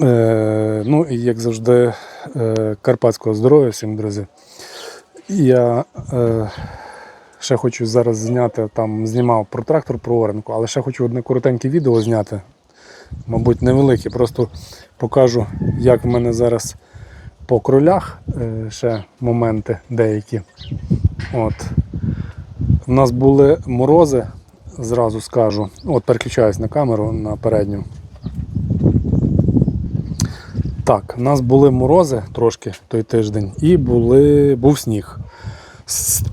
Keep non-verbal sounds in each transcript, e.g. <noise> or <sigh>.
Е, ну і як завжди, е, карпатського здоров'я всім, друзі. Я е, ще хочу зараз зняти, там знімав про трактор, про оренку, але ще хочу одне коротеньке відео зняти. Мабуть, невелике. Просто покажу, як в мене зараз по кролях ще моменти деякі. От. У нас були морози, зразу скажу. От переключаюсь на камеру на передню. Так, у нас були морози трошки той тиждень і були, був сніг.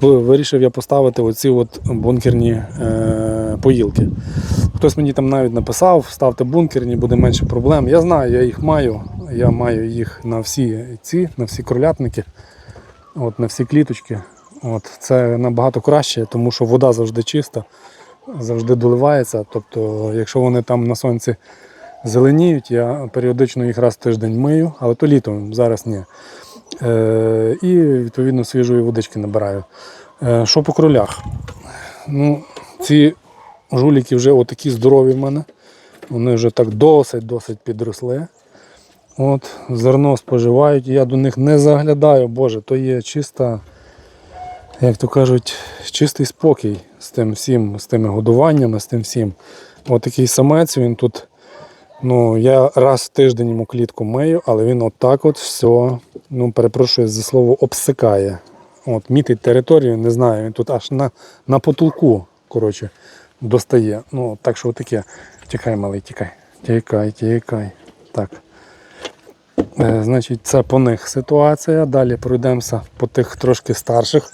Вирішив я поставити оці от бункерні е, поїлки. Хтось мені там навіть написав, ставте бункерні, буде менше проблем. Я знаю, я їх маю. Я маю їх на всі ці, на всі кролятники, от, на всі кліточки. От, це набагато краще, тому що вода завжди чиста, завжди доливається. Тобто, якщо вони там на сонці зеленіють, я періодично їх раз в тиждень мию, але то літом, зараз ні. Е, і відповідно свіжої водички набираю. Е, що по кролях? Ну, ці жуліки вже отакі здорові в мене. Вони вже так досить-досить підросли. От, зерно споживають, я до них не заглядаю, боже, то є чиста, як то кажуть, чистий спокій з тим всім, з тими годуваннями, з тим всім. От такий самець, він тут, ну, я раз в тиждень йому клітку мию, але він отак от все, ну, перепрошую за слово, обсикає. От, мітить територію, не знаю, він тут аж на, на потолку, коротше, достає. Ну, так що таке. Тікай, малий, тікай. Тікай, тікай. Так. Е, Значить, це по них ситуація. Далі пройдемося по тих трошки старших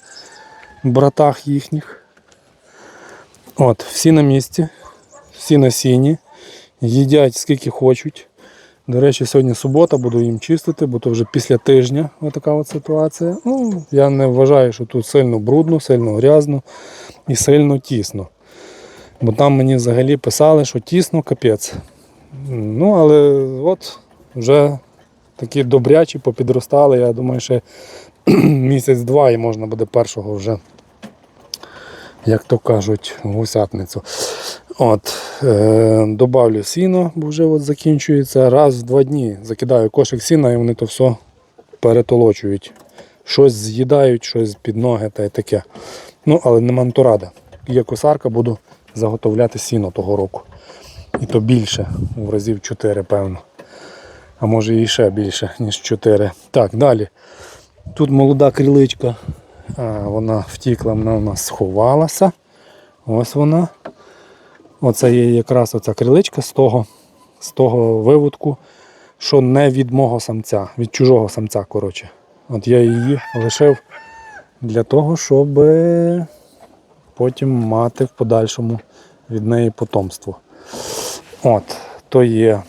братах їхніх. От, всі на місці, всі на сіні, їдять скільки хочуть. До речі, сьогодні субота, буду їм чистити, бо то вже після тижня така от ситуація. Ну, я не вважаю, що тут сильно брудно, сильно грязно і сильно тісно. Бо там мені взагалі писали, що тісно капець. Ну, але от вже такі добрячі попідростали. Я думаю, ще <clears throat> місяць-два і можна буде першого вже, як то кажуть, гусятницю. От, е, добавлю сіно, бо вже от закінчується. Раз в два дні закидаю кошик сіна і вони то все перетолочують. Щось з'їдають, щось під ноги та й таке. Ну, але нема на то рада. Є косарка, буду заготовляти сіно того року. І то більше, в разів 4, певно. А може і ще більше, ніж 4. Так, далі. Тут молода криличка. А, вона втікла, вона у нас сховалася. Ось вона. Оце є якраз оця криличка з того, з того виводку, що не від мого самця, від чужого самця, коротше. От я її лишив для того, щоб потім мати в подальшому від неї потомство. От, то є.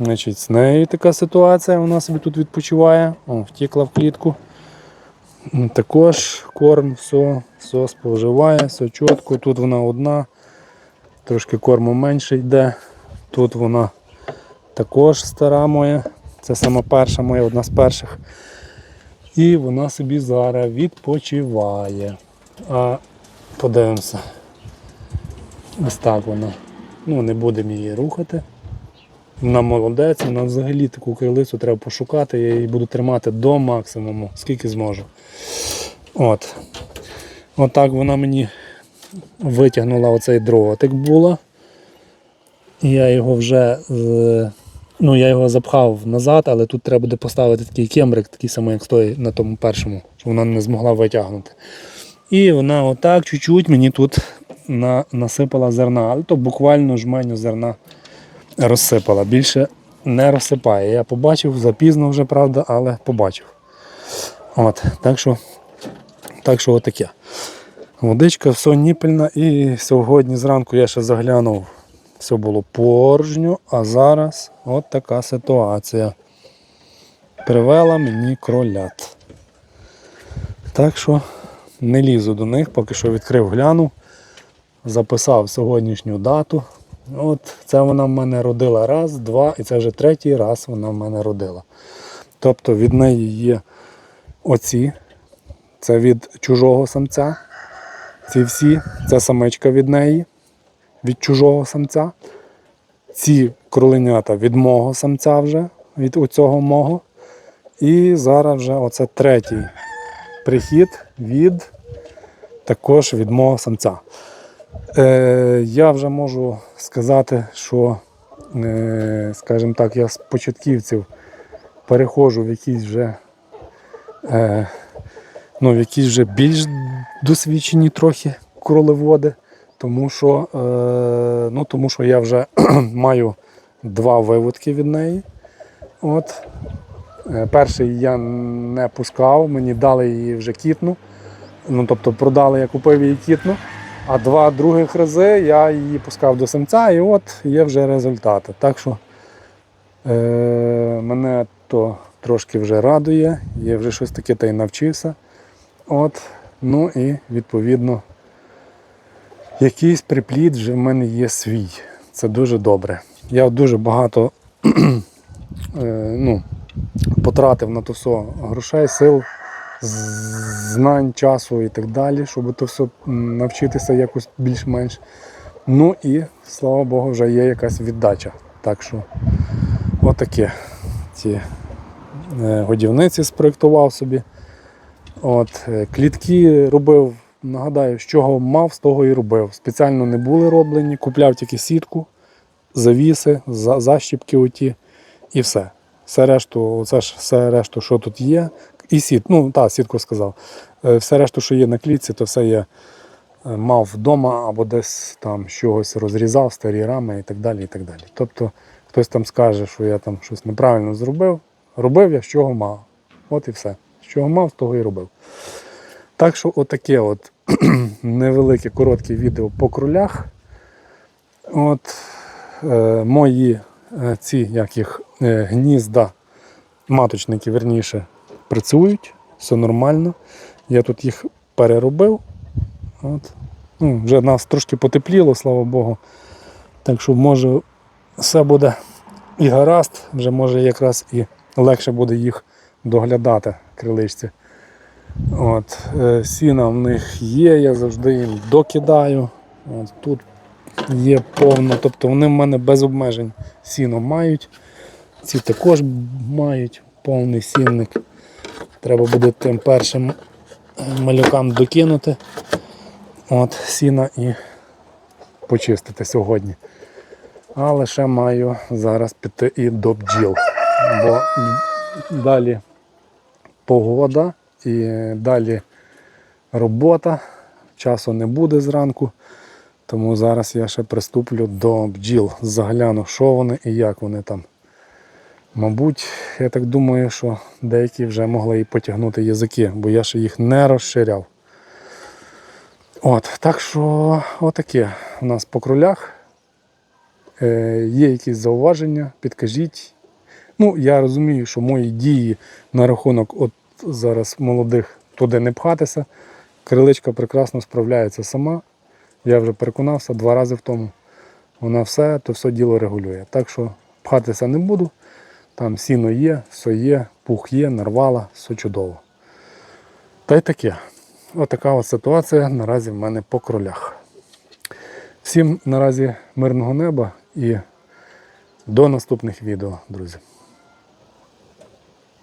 Значить, з нею така ситуація, вона собі тут відпочиває, О, втікла в клітку. Також корм, все, все споживає, все чітко. Тут вона одна, трошки корму менше йде. Тут вона також стара моя. Це сама перша моя, одна з перших. І вона собі зараз відпочиває. А подивимося. Ось так вона. Ну, не будемо її рухати. Вона молодець, вона взагалі таку крилицю треба пошукати, я її буду тримати до максимуму, скільки зможу. От. Отак вона мені витягнула оцей дротик була. Я його вже е, ну, я його запхав назад, але тут треба буде поставити такий кембрик, такий самий, як той на тому першому, щоб вона не змогла витягнути. І вона отак чуть-чуть мені тут на, насипала зерна, але то буквально жменю зерна розсипала. Більше не розсипає. Я побачив, запізно вже, правда, але побачив. От, так що, так що отаке. Водичка, все ніпельна. І сьогодні зранку я ще заглянув, все було порожньо, а зараз от така ситуація. Привела мені кролят. Так що не лізу до них, поки що відкрив, глянув, записав сьогоднішню дату. От це вона в мене родила раз, два, і це вже третій раз вона в мене родила. Тобто від неї є оці, це від чужого самця. Ці всі, це самичка від неї, від чужого самця. Ці кроленята від мого самця вже, від цього мого. І зараз вже оце третій прихід від також від мого самця. Е, я вже можу сказати, що, е, скажімо так, я з початківців переходжу в якісь вже, е, ну, якісь вже більш досвідчені трохи кролеводи, тому що, е, ну, тому що я вже <clears throat> маю два виводки від неї. От. Е, Перший я не пускав, мені дали її вже кітну. Ну, тобто продали, я купив її кітну. А два других рази я її пускав до самця, і от є вже результати. Так що е, мене то трошки вже радує, я вже щось таке та й навчився. От, ну і відповідно якийсь приплід вже в мене є свій. Це дуже добре. Я дуже багато <clears throat> е, ну, потратив на то все грошей, сил, знань, часу і так далі, щоб то все навчитися якось більш-менш. Ну і слава Богу, вже є якась віддача. Так що отаке ці е, годівниці спроєктував собі. От, е, клітки робив, нагадаю, з чого мав, з того і робив. Спеціально не були роблені, купляв тільки сітку, завіси, за- защіпки оті і все. Все решту, це ж все решту, що тут є. І сіт, ну так, сітку сказав. Е, Все решту, що є на клітці, то все я е, мав вдома або десь там чогось розрізав, старі рами і так далі. і так далі. Тобто хтось там скаже, що я там щось неправильно зробив. Робив я з чого мав. От і все. Чого мав, того і робив. Так що отаке от <clears throat> невелике коротке відео по кролях. От е, мої е, ці як їх, е, гнізда, маточники, верніше, працюють, все нормально. Я тут їх переробив. От. Ну, вже нас трошки потепліло, слава Богу. Так що може все буде і гаразд, вже може якраз і легше буде їх доглядати, криличці. От, е, сіна в них є, я завжди їм докидаю. От, тут є повно, тобто вони в мене без обмежень сіно мають. Ці також мають повний сінник. Треба буде тим першим е, малюкам докинути от, сіна і почистити сьогодні. Але ще маю зараз піти і до бджіл. Бо далі погода і далі робота. Часу не буде зранку. Тому зараз я ще приступлю до бджіл, загляну, що вони і як вони там. Мабуть, я так думаю, що деякі вже могли і потягнути язики, бо я ще їх не розширяв. От, так що отаке у нас по кролях. Е, є якісь зауваження, підкажіть. Ну, я розумію, що мої дії на рахунок от зараз молодих туди не пхатися. Криличка прекрасно справляється сама. Я вже переконався два рази в тому. Вона все, то все діло регулює. Так що пхатися не буду. Там сіно є, все є, пух є, нарвала, все чудово. Та й таке. Отака от ситуація наразі в мене по кролях. Всім наразі мирного неба і до наступних відео, друзі.